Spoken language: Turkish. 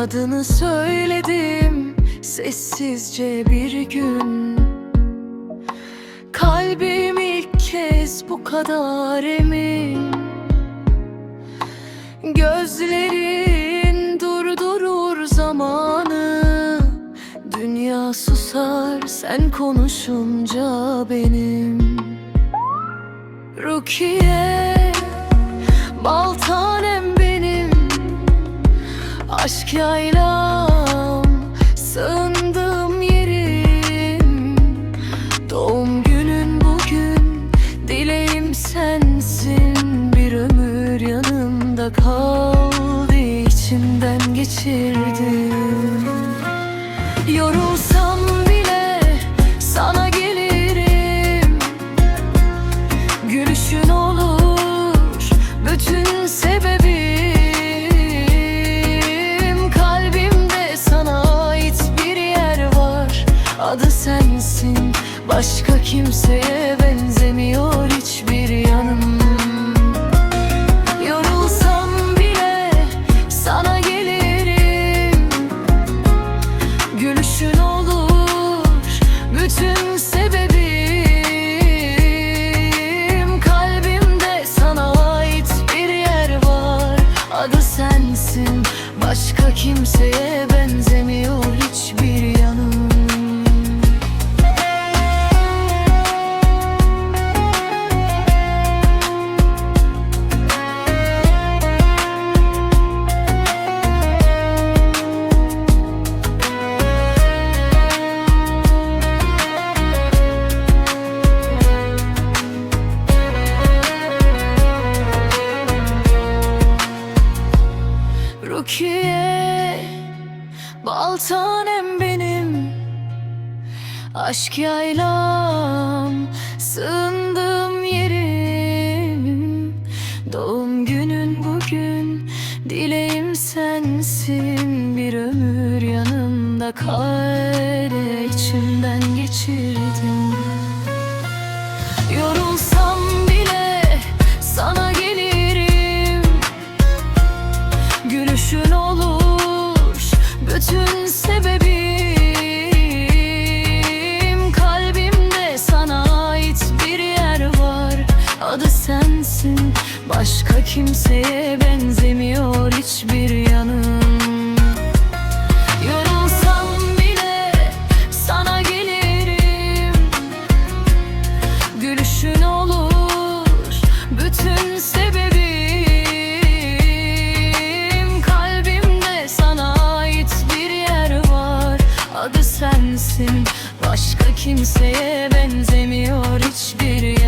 Adını söyledim sessizce bir gün. Kalbim ilk kez bu kadar emin. Gözlerin durdurur zamanı. Dünya susar sen konuşunca benim. Rukiye Bal tanem benim Aşk yaylam Sığındığım yerim. Doğum günün bugün Dileğim sensin. Bir ömür yanımda kaldı içimden geçirdim başka kimseye benzemiyor Rukiye Bal tanem benim. Aşk yaylam. Sığındığım yerim. Doğum günün bugün. Dileğim sensin. Bir ömür yanımda. Kal içimden geçirdim olur. Bütün sebebim Kalbimde sana ait bir yer var. Adı sensin. Başka kimseye benzemiyor hiçbir yanım. Gülüşün olur. Bütün sebebim adı sensin. Başka kimseye benzemiyor hiçbiri